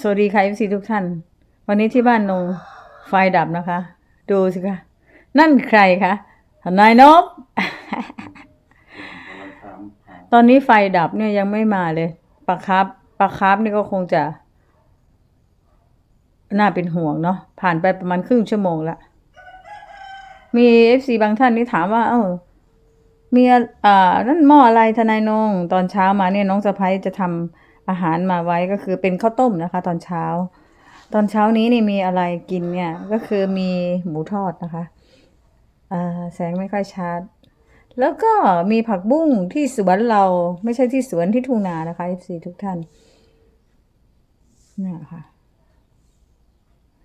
สวัสดีค่ะเอฟซีทุกท่าน วันนี้ที่บ้านนงไฟดับนะคะ ดูสิคะ นั่นใครคะนายนบกำลังตามหาตอนนี้ไฟดับเนี่ยยังไม่มาเลยปลาครับปลาครับนี่ก็คงจะ น่าเป็นห่วงเนาะผ่านไปประมาณครึ่งชั่วโมงละมีเอฟซีบางท่านนี่ถามว่า เอ้ามีอะอ่านั่นหม้ออะไรทนายนง ตอนเช้ามาเนี่ยน้องสะพ้ยจะทำ อาหารมาไว้ก็คือเป็นข้าวต้มนะคะ ตอนเช้า ตอนเช้านี้นี่มีอะไรกินเนี่ยก็คือมีหมูทอดนะคะแสงไม่ค่อยชัดแล้วก็มีผักบุ้งที่สวนเราไม่ใช่ที่สวนที่ทุ่งนานะคะ FC ทุกท่านเนี่ยค่ะ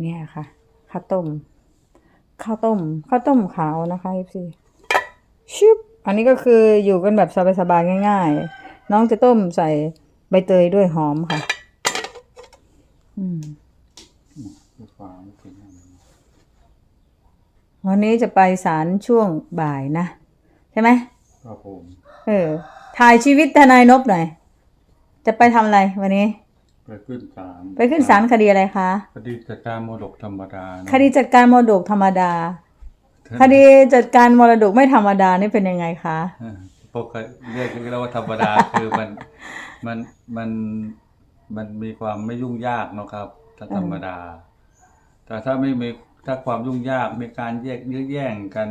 เนี่ยค่ะข้าวต้มข้าวต้มข้าวต้มขาวนะคะ FC ชิบอันนี้ก็คืออยู่กันแบบสบายๆง่าย ๆ น้องจะต้มใส่ บเตยด้วยหอมค่ะ อืมลูกฟ้าไม่ถึงนั่นวันนี้จะไปศาลช่วงบ่ายนะ ใช่ไหมครับผมเออถ่ายชีวิตทนายนบหน่อย จะไปทำอะไรวันนี้ ไปขึ้นศาลไปขึ้นศาลคดีอะไรคะคดีจัดการมรดกธรรมดานะคดีจัดการมรดกธรรมดา คดีจัดการมรดกไม่ธรรมดานี่เป็นยังไงคะเออปกติเรียกเรียกว่าธรรมดาคือมัน มันมันมันมีความไม่ยุ่งยากเนอะครับถ้าธรรมดา แต่ถ้าไม่มีถ้าความยุ่งยากมีการแยกยื้อแย่งกัน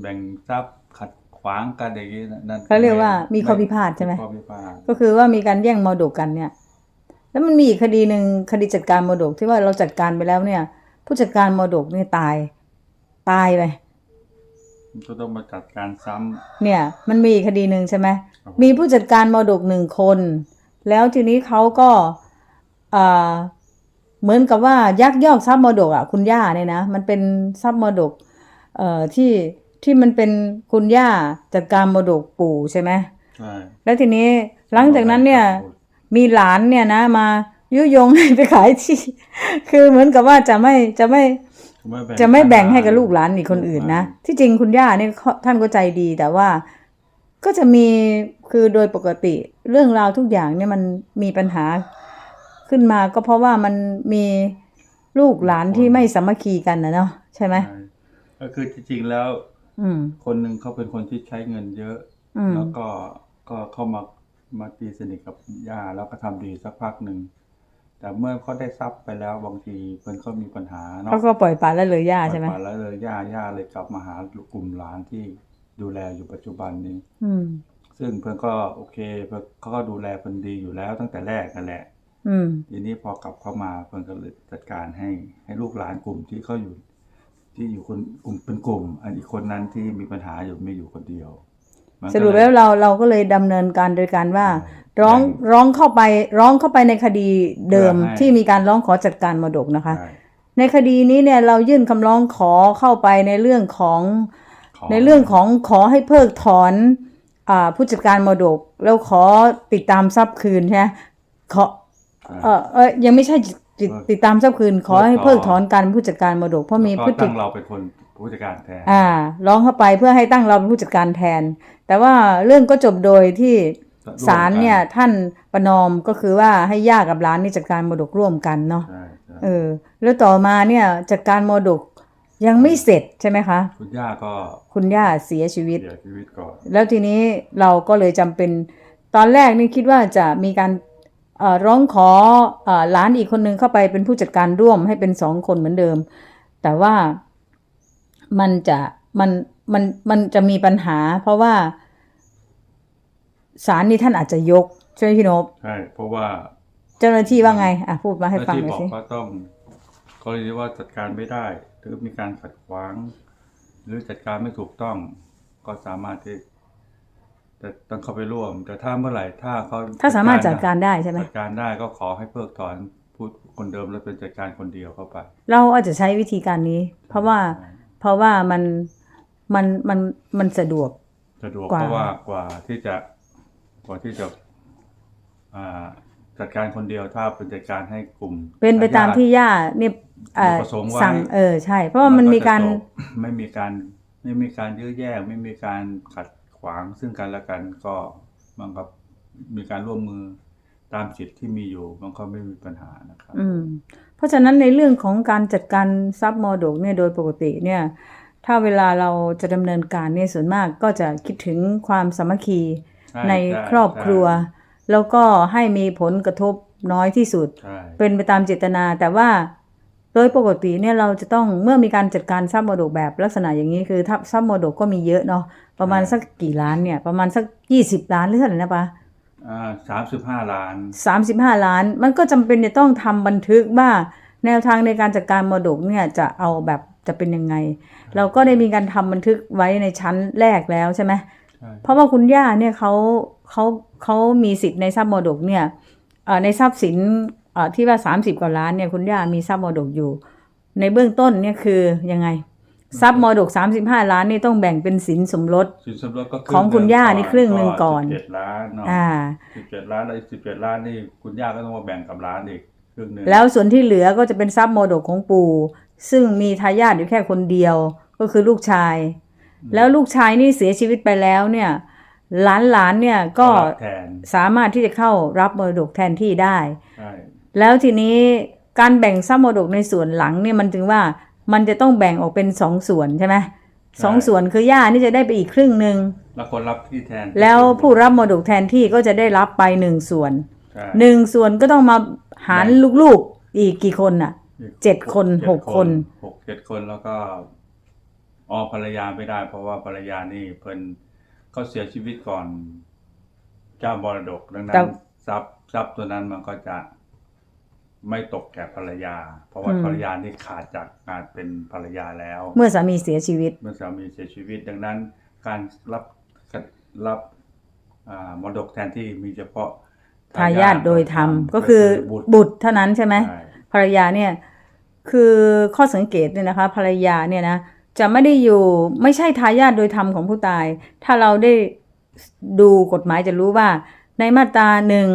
แบ่งทรัพย์ขัดขวางกันอย่างนี้นั่นเขาเรียกว่ามีข้อพิพาทใช่ไหมข้อพิพาทก็คือว่ามีการแย่งมรดกกันเนี่ย แล้วมันมีอีกคดีหนึ่งคดีจัดการมรดกที่ว่าเราจัดการไปแล้วเนี่ย ผู้จัดการมรดกเนี่ยตาย ตายไปก็ต้องมาจัดการซ้ำเนี่ย มันมีอีกคดีหนึ่งใช่ไหมครับมีผู้จัดการมรดกหนึ่งคน แล้วทีนี้เขาก็อ่าเหมือนกับว่ายักยอกทรัพย์มรดกอะคุณย่าเนี่ยนะมันเป็นทรัพย์มรดกเอ่อที่ที่มันเป็นคุณย่าจัดการมรดกปู่ใช่ไหมใช่แล้วทีนี้หลังจากนั้นเนี่ยมีหลานเนี่ยนะมายุยงให้ไปขายที่ คือเหมือนกับว่าจะไม่จะไม่จะไม่แบ่งให้กับลูกหลานอีกคนอื่นนะ ที่จริงคุณย่าเนี่ยเขาท่านก็ใจดีแต่ว่า ก็จะมีคือโดยปกติเรื่องราวทุกอย่างเนี่ยมันมีปัญหาขึ้นมาก็เพราะว่ามันมีลูกหลานที่ไม่สามัคคีกันนะเนาะใช่ไหมใช่ก็คือจริงๆแล้ว อืมคนหนึ่งเขาเป็นคนที่ใช้เงินเยอะอืมแล้วก็ก็เข้ามามาตีสนิทกับย่าแล้วก็ทำดีสักพักหนึ่งแต่เมื่อเขาได้ทรัพย์ไปแล้วบางทีเพิ่นก็มีปัญหาเนาะเขาก็ปล่อยปละละเลยย่าใช่ไหมปล่อยปละแล้วเลยย่าย่าเลยกลับมาหากลุ่มหลานที่ ดูแลอยู่ปัจจุบันนี้ อืม ซึ่งเพิ่นก็โอเคเพิ่นเขาก็ดูแลเพิ่นดีอยู่แล้วตั้งแต่แรกนั่นแหละ อืม ทีนี้พอกลับเข้ามาเพิ่นก็เลยจัดการให้ให้ลูกหลานกลุ่มที่เขาอยู่ ที่อยู่คนกลุ่มเป็นกลุ่ม อันอีกคนนั้นที่มีปัญหาอยู่ไม่อยู่คนเดียวมันสก็รุปเยแล้วเราเราก็เลยดำเนินการโดยการว่าใช่ร้องแบ่งร้องเข้าไปร้องเข้าไปในคดีเดิมเพื่อให้ ที่มีการร้องขอจัดการมรดกนะคะ ใช่ในคดีนี้เนี่ยเรายื่นคำร้องขอเข้าไปในเรื่องของขอ ในเรื่องของขอให้เพิกถอนอ่าผู้จัดการมรดก แล้วขอติดตามทรัพย์คืนใช่ไหมขอใช่เออเออยังไม่ใช่ติดติดตามทรัพย์คืน ขอให้เพิกถอนการเป็นผู้จัดการมรดกเพราะมีแล้วพฤก็ติตั้งเราเป็นคนผู้จัดการแทนอ่าร้องเข้าไปเพื่อให้ตั้งเราเป็นผู้จัดการแทน แต่ว่าเรื่องก็จบโดยที่ศาลเนี่ยท่านประนอมก็คือว่าให้ย่ากับหลานนี่จัดการมรดกร่วมกันเนาะใช่ใช่เออ แล้วต่อมาเนี่ยจัดการมรดก ยังไม่เสร็จใช่ไหมคะ คุณย่าก็คุณย่าเสียชีวิต เสียชีวิตก่อน แล้วทีนี้เราก็เลยจำเป็น ตอนแรกนี่คิดว่าจะมีการเอ่อร้องขอเอ่อหลานอีกคนนึงเข้าไปเป็นผู้จัดการร่วมให้เป็นสองคนเหมือนเดิม แต่ว่ามันจะมันมันมันจะมีปัญหา เพราะว่าศาลนี่ท่านอาจจะยก ใช่ไหมพี่นพใช่ เพราะว่าเจ้าหน้าที่ว่าไงอะพูดมาให้เจ้าหฟัน้างที่หน่อยบอกสิ ว่าต้อง กรณีว่าจัดการไม่ได้ หรือมีการขัดขวาง หรือจัดการไม่ถูกต้อง ก็สามารถที่จะต้องเข้าไปร่วม แต่ถ้าเมื่อไหร่ถ้าเขาถ้าสามารถจัดการได้ใช่ไหมจัดการได้ก็ขอให้เพิกถอนผู้คนเดิมแล้วเป็นจัดการคนเดียวเข้าไป เราอาจจะใช้วิธีการนี้ เพราะว่าเพราะว่ามันมันมันมันสะดวกสะดวกกว่าเพราะว่ากว่าที่จะกว่าที่จะอ่า จัดการคนเดียวถ้าเป็นจัดการให้กลุ่มเป็นไปตามที่ย่าเนี่ยเอ่อประสงค์ไว้สั่งเออใช่ เพราะว่ามันมีการจะจบไม่มีการไม่มีการยื้อแย่งไม่มีการขัดขวางซึ่งกันและกันก็มันก็มีการร่วมมือตามสิทธิ์ที่มีอยู่มันก็ไม่มีปัญหานะครับอืมเพราะฉะนั้นในเรื่องของการจัดการทรัพย์มรดกเนี่ยโดยปกติเนี่ย ถ้าเวลาเราจะดำเนินการเนี่ยส่วนมากก็จะคิดถึงความสามัคคีช่ในช่ครอบครัว แล้วก็ให้มีผลกระทบน้อยที่สุดใช่เป็นไปตามเจตนา แต่ว่าโดยปกติเนี่ยเราจะต้องเมื่อมีการจัดการทรัพย์มรดกแบบลักษณะอย่างนี้คือทรัพย์ทรัพย์มรดกก็มีเยอะเนาะประมาณสักกี่ล้านเนี่ย ประมาณสักยี่สิบล้านหรือเท่าไหร่นะปะอ่าสามสิบห้าล้านสามสิบห้าล้าน มันก็จำเป็นจะต้องทำบันทึกว่าแนวทางในการจัดการมรดกเนี่ยจะเอาแบบจะเป็นยังไง เราก็ได้มีการทำบันทึกไว้ในชั้นแรกแล้วใช่ไหมใช่เพราะว่าคุณย่าเนี่ยเขา เขาเขามีสิทธิ์ในทรัพย์มรดกเนี่ยเอ่อในทรัพย์สินเอ่อที่ว่าสามสิบกว่าล้านเนี่ยคุณย่ามีทรัพย์มรดกอยู่ ในเบื้องต้นเนี่ยคือยังไง ทรัพย์มรดกสามสิบห้าล้านนี่ต้องแบ่งเป็นสินสมรสสินสมรสก็ของคุณย่านี่ครึ่งหนึ่งก่อนสิบเจ็ดล้านเนาะอ่าสิบเจ็ดล้านแล้วสิบเจ็ดล้านนี่คุณย่าก็ต้องมาแบ่งกับร้านอีกครึ่งหนึ่งแล้วส่วนที่เหลือก็จะเป็นทรัพย์มรดกของปู่ซึ่งมีทายาทอยู่แค่คนเดียวก็คือลูกชาย แล้วลูกชายนี่เสียชีวิตไปแล้วเนี่ย หลานหลานๆเนี่ยก็รับแทนสามารถที่จะเข้ารับมรดกแทนที่ได้ใช่แล้วทีนี้การแบ่งทรัพย์มรดกในส่วนหลังเนี่ยมันถึงว่ามันจะต้องแบ่งออกเป็นสองส่วนใช่ไหมสองส่วนคือย่านี่จะได้ไปอีกครึ่งหนึ่งแล้วคนรับที่แทน แล้วผู้รับมรดกแทนที่ก็จะได้รับไปหนึ่งส่วนใช่หนึ่งส่วนก็ต้องมาหารลูกๆอีกกี่คนน่ะเจ็ดคนหกคนหกเจ็ดคนแล้วก็อ๋อภรรยาไม่ได้ เพราะว่าภรรยานี่เพิ่น เขาเสียชีวิตก่อนเจ้ามรดกดังนั้แต่ นทรัพย์ทรัพย์ตัวนั้นมันก็จะไม่ตกแก่ภรรยา เพราะว่าภรรยานี่ขาดจากการเป็นภรรยาแล้ว เมื่อสามีเสียชีวิต เมื่อสามีเสียชีวิต ดังนั้น การรับรับอ่ามรดกแทนที่มีเฉพาะทายาทโดยธรรมก็คือบุตรเท่านั้นใช่ไหม ใช่ภรรยาเนี่ยคือข้อสังเกตเนี่ยนะคะภรรยาเนี่ยนะ จะไม่ได้อยู่ไม่ใช่ทายาทโดยธรรมของผู้ตาย ถ้าเราได้ดูกฎหมายจะรู้ว่า ในมาตราหนึ่ง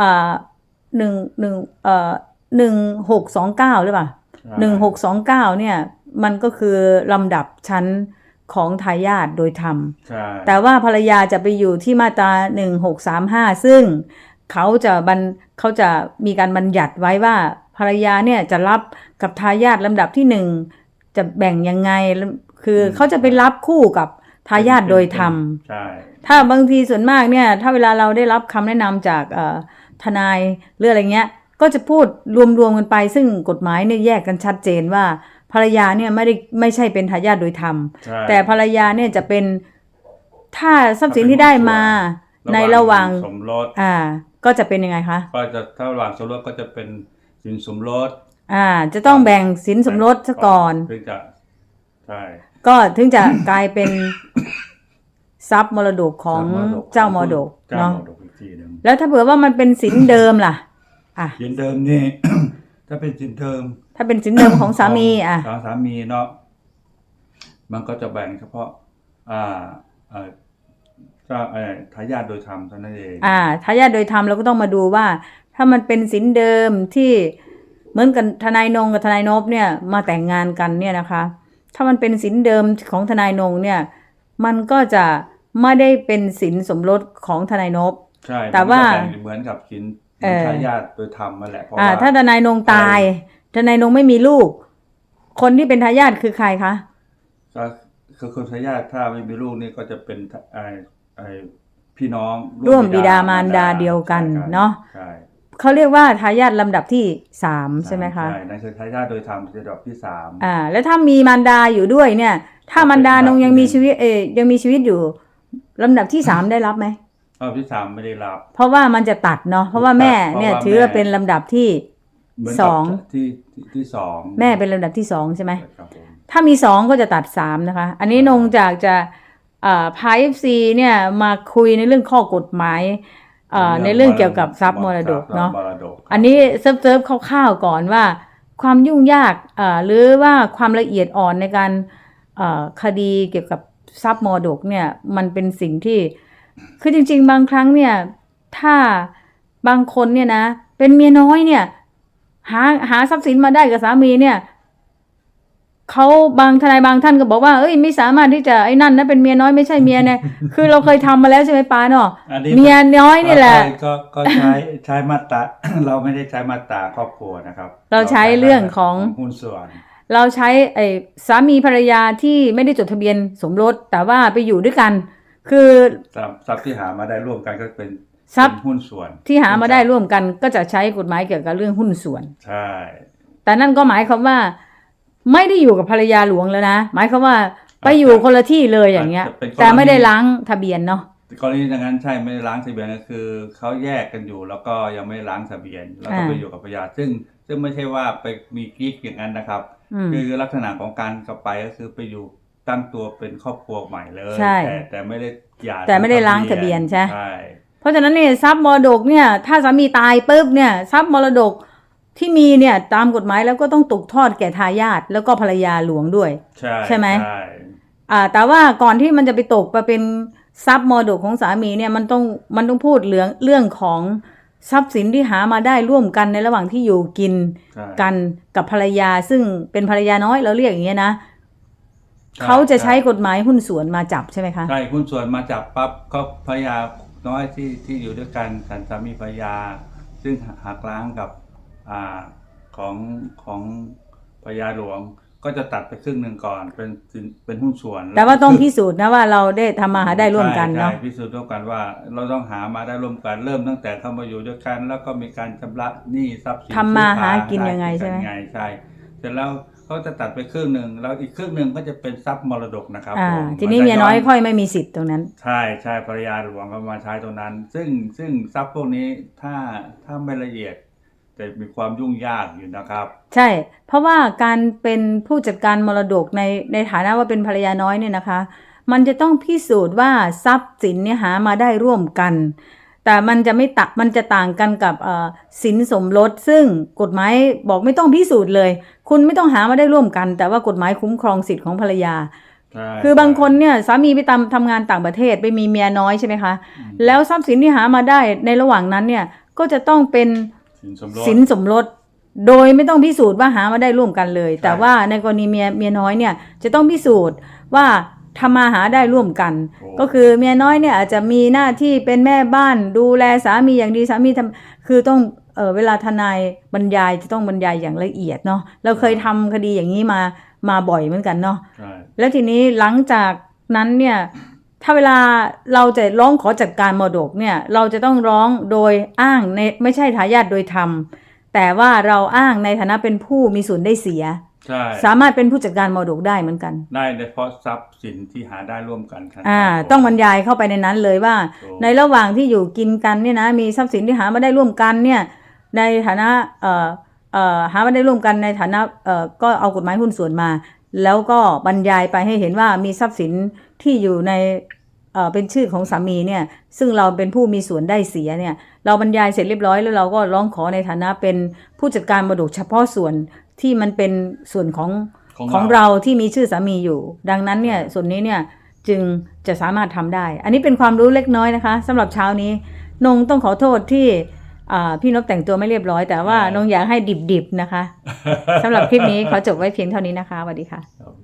อ่าหนึ่งหนึ่งเอ่อหนึ่งหกสองเก้าหรือเปล่าใช่หนึ่งหกสองเก้าเนี่ย มันก็คือลำดับชั้นของทายาทโดยธรรมใช่แต่ว่าภรรยาจะไปอยู่ที่มาตราหนึ่งหกสามห้าซึ่งเขาจะบันเขาจะมีการบัญญัติไว้ว่าภรรยาเนี่ยจะรับกับทายาทลำดับที่หนึ่ง จะแบ่งยังไง คือเขาจะไปรับคู่กับทายาทโดยธรรมใช่ถ้าบางทีส่วนมากเนี่ย ถ้าเวลาเราได้รับคำแนะนำจากเอ่อทนายหรืออะไรเงี้ย ก็จะพูดรวมๆกันไป ซึ่งกฎหมายเนี่ยแยกกันชัดเจนว่าภรรยาเนี่ยไม่ได้ไม่ใช่เป็นทายาทโดยธรรมใช่แต่ภรรยาเนี่ยจะเป็นถ้าทรัพย์สินที่ได้มาในระหว่างสมรสอ่า ก็จะเป็นยังไงคะก็จะถ้าระหว่างสมรสก็จะเป็นสินสมรส อ่า จะต้องแบ่งสินสมรสซะก่อน ถึงจะใช่ ก็ถึงจะกลายเป็นทรัพย์มรดกของเจ้ามรดกเจ้าเนาะมรดกอีกทีหนึ่งแล้วถ้าเผื่อว่ามันเป็นสินเดิมล่ะ อะ สินเดิมนี่ ถ้าเป็นสินเดิมถ้าเป็นสินเดิมของสามีอะ ของสามีเนาะมันก็จะแบ่งเฉพาะ อ่าเอ่อเจ้าเอ่อทายาทโดยธรรมเท่านั้นเอง อ่าทายาทโดยธรรมเราก็ต้องมาดูว่า ถ้ามันเป็นสินเดิมที่ เหมือนกันทนายนงกับทนายนพเนี่ยมาแต่งงานกันเนี่ยนะคะ ถ้ามันเป็นสินเดิมของทนายนงเนี่ยมันก็จะไม่ได้เป็นสินสมรสของทนายนพใช่แต่ว่ามันก็แบ่งเหมือนกับสินเออทายาทโดยธรรมนั่นแหละเพราะอ่าว่าถ้าทนายนงตาย ทนายนงไม่มีลูก คนที่เป็นทายาทคือใครคะก็คือคนทายาทถ้าไม่มีลูกนี่ก็จะเป็นไอ้ไอ้พี่น้องร่วมบิดามารดาเดียวกันใช่เนาะใช่ เขาเรียกว่าทายาทลำดับที่สามใช่ไหมคะ ใช่นั่นคือทายาทโดยธรรมระดับที่สามอ่า แล้วถ้ามีมารดาอยู่ด้วยเนี่ย ถ้ามารดานงยังมีชีวิตเออยังมีชีวิตอยู่ลำดับที่สามได้รับไหมรอบที่สามไม่ได้รับ เพราะว่ามันจะตัดเนาะ เพราะว่าแม่เนี่ยเพราะว่าถือว่าแม่เป็นลำดับที่เหมือนสกับองที่ที่ที่สองแม่เป็นลำดับที่สองใช่ไหมครับผมถ้ามีสองก็จะตัดสามนะคะ อันนี้นงจากจะเอ่อพายเอฟซีเนี่ยมาคุยในเรื่องข้อกฎหมายเอ่อ ในเรื่องเกี่ยวกับทรัพย์มรดกเนาะมรดกอันนี้เซิร์ฟเซิร์ฟคร่าวๆก่อนว่า ความยุ่งยากเอ่อหรือว่าความละเอียดอ่อนในการเอ่อคดีเกี่ยวกับทรัพย์มรดกเนี่ยมันเป็นสิ่งที่ คือจริง ๆ บางครั้งเนี่ยถ้าบางคนเนี่ยนะ เป็นเมียน้อยเนี่ย หาหาทรัพย์สินมาได้กับสามีเนี่ย เขาบางทนายบางท่านก็บอกว่าเอ้ยไม่สามารถที่จะไอ้นั่นนะเป็นเมียน้อยไม่ใช่เมียเนี่ยคือเราเคยทำมาแล้วใช่ไหมปาเนาะอันนี้เมียน้อยนี่แหละก็ก็ใช้ใช้มาตราเราไม่ได้ใช้มาตราครอบครัวนะครับ เราใช้เรื่องของหุ้นส่วน เราใช้ไอ้สามีภรรยาที่ไม่ได้จดทะเบียนสมรสแต่ว่าไปอยู่ด้วยกัน คือทรัพย์ทรัพย์ที่หามาได้ร่วมกันก็เป็นทรัพย์เป็นหุ้นส่วน ที่หามาได้ร่วมกันก็จะใช้กฎหมายเกี่ยวกับเรื่องหุ้นส่วนใช่แต่นั่นก็หมายความว่า ไม่ได้อยู่กับภรรยาหลวงแล้วนะ หมายความว่าไปอยู่คนละที่เลยอย่างเงี้ยแต่ไม่ได้ล้างทะเบียนเนาะ กรณีอย่างนั้นใช่ไม่ได้ล้างทะเบียนก็คือเขาแยกกันอยู่แล้วก็ยังไม่ได้ล้างทะเบียน แล้วก็อ่าไปอยู่กับภรรยาซึ่ง ซึ่งไม่ใช่ว่าไปมีกิ๊กอย่างนั้นนะครับ อืม คือลักษณะของการกลับไปก็คือไปอยู่ตั้งตัวเป็นครอบครัวใหม่เลยใช่แต่แต่ไม่ได้หย่าแต่ไม่ได้ล้างทะเบียนใช่ ใช่ เพราะฉะนั้นเนี่ยทรัพย์มรดกเนี่ย ถ้าสามีตายปุ๊บเนี่ยทรัพย์มรดก ที่มีเนี่ยตามกฎหมายแล้วก็ต้องตกทอดแก่ทายาทแล้วก็ภรรยาหลวงด้วย ใช่ใช่ไหมใช่อ่าแต่ว่าก่อนที่มันจะไปตกไปเป็นทรัพย์มรดกของสามีเนี่ยมันต้องมันต้องพูดเรื่องเรื่องของทรัพย์สินที่หามาได้ร่วมกันในระหว่างที่อยู่กินใช่กันกับภรรยาซึ่งเป็นภรรยาน้อยเราเรียกอย่างเงี้ยนะเขาจะใช้กฎหมายหุ้นส่วนมาจับใช่ไหมคะใช่หุ้นส่วนมาจับปั๊บก็ภรรยาน้อยที่ที่อยู่ด้วยกันฉันสามีภรรยา ซึ่งหักล้างกับ อ่าของของภรรยาหลวงก็จะตัดไปครึ่งหนึ่งก่อนเป็นสินเป็นหุ้นส่วน แต่ว่าต้องพิสูจน์นะว่าเราได้ทำมาหาได้ร่วมกันใช่เนาะใช่พิสูจน์ร่วมกันว่า เราต้องหามาได้ร่วมกันเริ่มตั้งแต่เข้ามาอยู่ด้วยกัน แล้วก็มีการชำระหนี้ทรัพย์สินทำมาหาซื้อขกินยังไงใช่ไหมยังไงใช่เสร็จแล้วเขาจะตัดไปครึ่งหนึ่งแล้วอีกครึ่งหนึ่งก็จะเป็นทรัพย์มรดกนะครับอ่าผมทีนี้เมียน้อยค่อยไม่มีสิทธิ์ตรงนั้น ใช่ใช่ภรรยาหลวงก็มาใช้ตรงนั้น ซึ่งซึ่งทรัพย์พวกนี้ถ้าถ้าไม่ละเอียด จะมีความยุ่งยากอยู่นะครับ ใช่ เพราะว่าการเป็นผู้จัดการมรดกในในฐานะว่าเป็นภรรยาน้อยเนี่ยนะคะ มันจะต้องพิสูจน์ว่าทรัพย์สินเนี่ยหามาได้ร่วมกัน แต่มันจะไม่ตะมันจะต่างกันกับเอ่อสินสมรส ซึ่งกฎหมายบอกไม่ต้องพิสูจน์เลย คุณไม่ต้องหามาได้ร่วมกัน แต่ว่ากฎหมายคุ้มครองสิทธิ์ของภรรยาใช่คือบางคนเนี่ยสามีไปทำทำงานต่างประเทศไปมีเมียน้อยใช่ไหมคะอืมแล้วทรัพย์สินที่หามาได้ในระหว่างนั้นเนี่ยก็จะต้องเป็น สินสมรสสินสมรส โดยไม่ต้องพิสูจน์ว่าหามาได้ร่วมกันเลย แต่ว่าในกรณีเมียเมียน้อยเนี่ยจะต้องพิสูจน์ว่าทำมาหาได้ร่วมกัน โอ้ ก็คือเมียน้อยเนี่ยอาจจะมีหน้าที่เป็นแม่บ้านดูแลสามีอย่างดีสามีทำคือต้องเออเวลาทนายบรรยายจะต้องบรรยายอย่างละเอียดเนาะเราเคยทำคดีอย่างนี้มามาบ่อยเหมือนกันเนาะ ใช่ แล้วทีนี้หลังจากนั้นเนี่ย ถ้าเวลาเราจะร้องขอจัดการมรดกเนี่ยเราจะต้องร้องโดยอ้างในไม่ใช่ทายาทโดยธรรม แต่ว่าเราอ้างในฐานะเป็นผู้มีส่วนได้เสีย ใช่สามารถเป็นผู้จัดการมรดกได้เหมือนกัน ได้เฉพาะทรัพย์สินที่หาได้ร่วมกันครับอ่า ต้องบรรยายเข้าไปในนั้นเลยว่าถูกในระหว่างที่อยู่กินกันเนี่ยนะมีทรัพย์สินที่หามาได้ร่วมกันเนี่ยในฐานะเอ่อเอ่อหามาได้ร่วมกันในฐานะเอ่อก็เอากฎหมายหุ้นส่วนมา แล้วก็บรรยายไปให้เห็นว่ามีทรัพย์สินที่อยู่ในเอ่อเป็นชื่อของสามีเนี่ยซึ่งเราเป็นผู้มีส่วนได้เสียเนี่ยเราบรรยายเสร็จเรียบร้อยแล้วเราก็ร้องขอในฐานะเป็นผู้จัดการมรดกเฉพาะส่วนที่มันเป็นส่วนของของของเราเราที่มีชื่อสามีอยู่ ดังนั้นเนี่ยส่วนนี้เนี่ยจึงจะสามารถทำได้ อันนี้เป็นความรู้เล็กน้อยนะคะสำหรับเช้านี้นงต้องขอโทษที่อ่า พี่นพแต่งตัวไม่เรียบร้อยแต่ว่าใช่นงอยากให้ดิบๆนะคะสำหรับคลิปนี้ขอจบไว้เพียงเท่านี้นะคะสวัสดีค่ะครับ